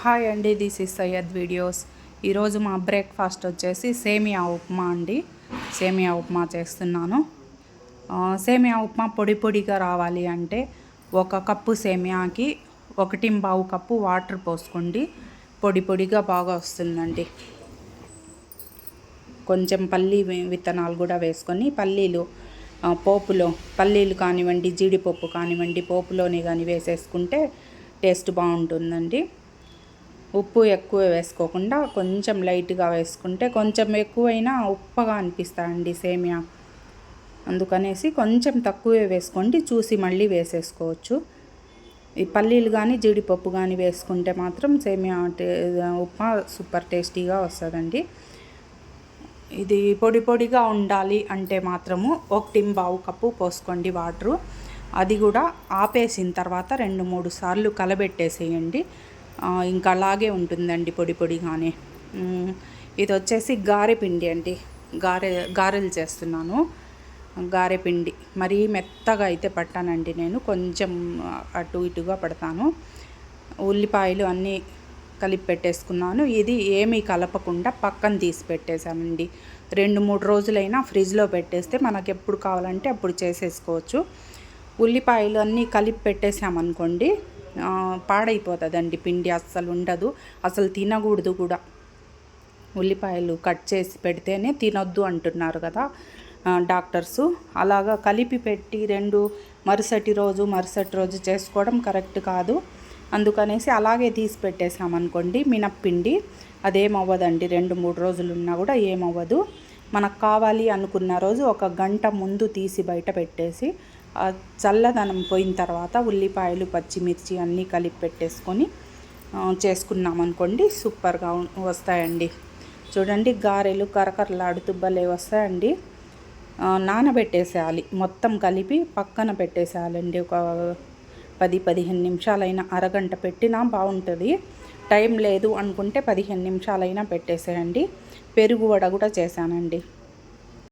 Hi అండి this is Syed videos ఈరోజు మా బ్రేక్ఫాస్ట్ వచ్చేసి సేమియా ఉప్మా అండి. సేమియా ఉప్మా చేస్తున్నాను. సేమియా ఉప్మా పొడి పొడిగా రావాలి అంటే ఒక కప్పు సేమియాకి ఒకటి బావు కప్పు వాటర్ పోసుకోండి. పొడి పొడిగా బాగా వస్తుందండి. కొంచెం పల్లీ విత్తనాలు కూడా వేసుకొని పల్లీలు పోపులో పల్లీలు కానివ్వండి జీడిపప్పు కానివ్వండి పోపులోనే కానీ వేసేసుకుంటే టేస్ట్ బాగుంటుందండి. ఉప్పు ఎక్కువ వేసుకోకుండా కొంచెం లైట్గా వేసుకుంటే కొంచెం ఎక్కువైనా ఉప్పగా అనిపిస్తాయండి సేమియా. అందుకనేసి కొంచెం తక్కువే వేసుకోండి చూసి మళ్ళీ వేసేసుకోవచ్చు. ఈ పల్లీలు కానీ జీడిపప్పు కానీ వేసుకుంటే మాత్రం సేమియా టే ఉప్మా సూపర్ టేస్టీగా వస్తుందండి. ఇది పొడి పొడిగా ఉండాలి అంటే మాత్రము ఒకటి బావు కప్పు పోసుకోండి వాటరు. అది కూడా ఆపేసిన తర్వాత రెండు మూడు సార్లు కలబెట్టేసేయండి. ఇంకా అలాగే ఉంటుందండి పొడి పొడిగానే. ఇది వచ్చేసి గారె పిండి అండి. గారె గారెలు చేస్తున్నాను. గారె పిండి. మరీ మెత్తగా అయితే పట్టానండి నేను. కొంచెం అటు ఇటుగా పడతాను. ఉల్లిపాయలు అన్నీ కలిపి పెట్టేసుకున్నాను. ఇది ఏమీ కలపకుండా పక్కన తీసి పెట్టేశానండి. రెండు మూడు రోజులైనా ఫ్రిడ్జ్లో పెట్టేస్తే మనకు ఎప్పుడు కావాలంటే అప్పుడు చేసేసుకోవచ్చు. ఉల్లిపాయలు అన్నీ కలిపి పెట్టేసామనుకోండి పాడైపోతుందండి. పిండి అస్సలు ఉండదు. అసలు తినకూడదు కూడా. ఉల్లిపాయలు కట్ చేసి పెడితేనే తినొద్దు అంటున్నారు కదా డాక్టర్స్ డాక్టర్సు. అలాగా కలిపి పెట్టి రెండు మరుసటి రోజు మరుసటి రోజు చేసుకోవడం కరెక్ట్ కాదు. అందుకనేసి అలాగే తీసి పెట్టేసామనుకోండి మినప్పిండి అదేమవ్వదండి. రెండు మూడు రోజులు ఉన్నా కూడా ఏమవ్వదు. మనకు కావాలి అనుకున్న రోజు ఒక గంట ముందు తీసి బయట పెట్టేసి చల్లదనం పోయిన తర్వాత ఉల్లిపాయలు పచ్చిమిర్చి అన్నీ కలిపి పెట్టేసుకొని చేసుకున్నామనుకోండి చేసుకున్నాం అనుకోండి సూపర్గా వస్తాయండి. చూడండి గారెలు కరకరలాడుతూ భలే వస్తాయండి. నానబెట్టేసేయాలి. మొత్తం కలిపి పక్కన పెట్టేసేయాలండి. ఒక పది పదిహేను నిమిషాలైనా అరగంట పెట్టినా బాగుంటుంది. టైం లేదు అనుకుంటే పదిహేను నిమిషాలైనా పెట్టేసేయండి. పెరుగు వడ కూడా చేశానండి.